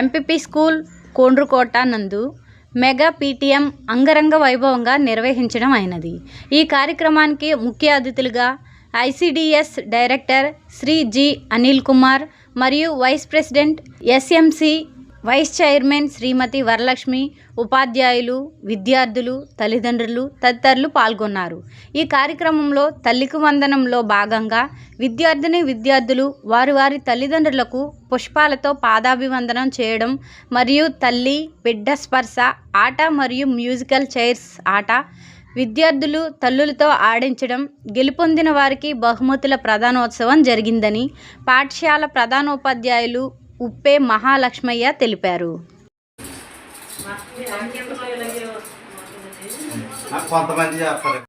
MPP school కోండ్రుకోట నందు mega PTM అంగరంగ వైభవంగా నిర్వహించడం అయినది. ఈ కార్యక్రమానికి ముఖ్య అతిథులుగా ICDS director Shri G Anil Kumar మరియు vice president SMC vice chairman Shrimati Varalakshmi ఉపాధ్యాయులు విద్యార్థులు తల్లిదండ్రులు తదితరులు పాల్గొన్నారు. ఈ కార్యక్రమంలో తల్లికి వందనంలో భాగంగా విద్యార్థిని విద్యార్థులు వారి వారి తల్లిదండ్రులకు పుష్పాలతో పాదాభివందనం చేయడం మరియు తల్లి బిడ్డ స్పర్శ ఆట మరియు మ్యూజికల్ చైర్స్ ఆట విద్యార్థులు తల్లులతో ఆడించడం గెలుపొందిన వారికి బహుమతుల ప్రధానోత్సవం జరిగిందని పాఠశాల ప్రధానోపాధ్యాయులు ఉప్పే మహాలక్ష్మయ్య తెలిపారు. నాకు కొంతమంది చేస్తారు.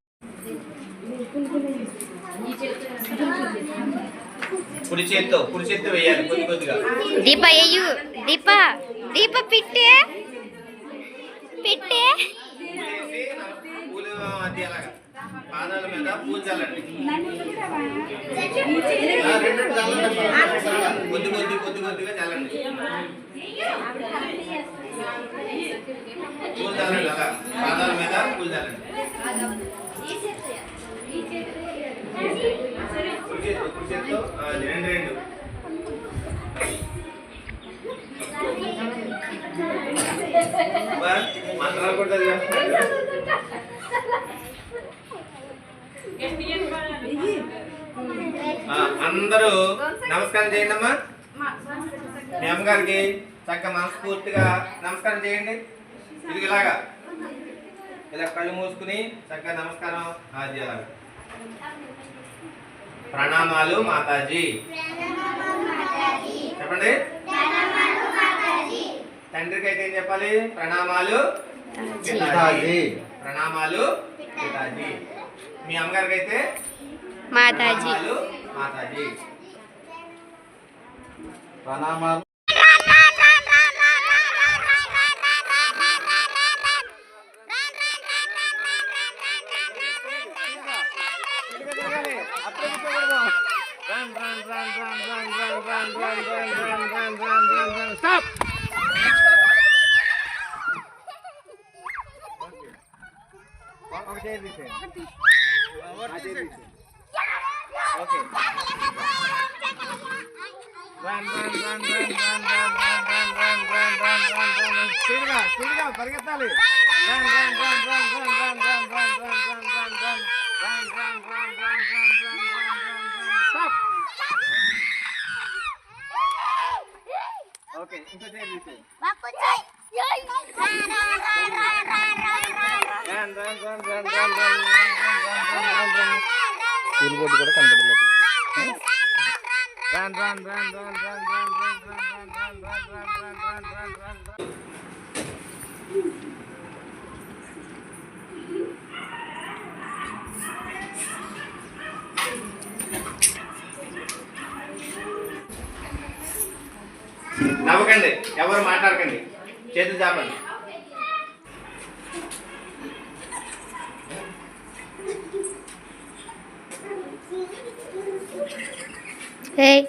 కుడి చేత్తో కుడి చేత్తో వేయాలి కొద్ది కొద్దిగా. దీప ఎయ్యు దీప దీప పిట్టే. పిట్టే. వేసి పూలు అది అలాగా పాదాల మీద పూజ కొద్ది కొద్ది కొద్ది కొద్దిగా చల్లండి. పూజ చల్లండి అలా పాదాల మీద పూజ చల్లండి రెండు మంత్రాలు కూడా అందరూ నమస్కారం చేయండి అమ్మా మీ అమ్మగారికి చక్కగా మనస్ఫూర్తిగా నమస్కారం చేయండి. ఇది ఇలాగా. ఇలా కళ్ళు మూసుకుని చక్కగా నమస్కారం అలాగా ప్రణామాలు మాతాజీ. చెప్పండి. తండ్రికి అయితే ఏం చెప్పాలి? ప్రణామాలు పితాజీ. ప్రణామాలు పితాజీ. మీ అమ్మగారికి అయితే మాతాజీ మాతాజీ ప్రణామాలు Stop! Okay, listen. What is it? Oke. Run, run, run, itu dia itu. School board కూడా కనపడలేదు నవ్వకండి ఎవరు మాట్లాడకండి చేతులు చేపండి এই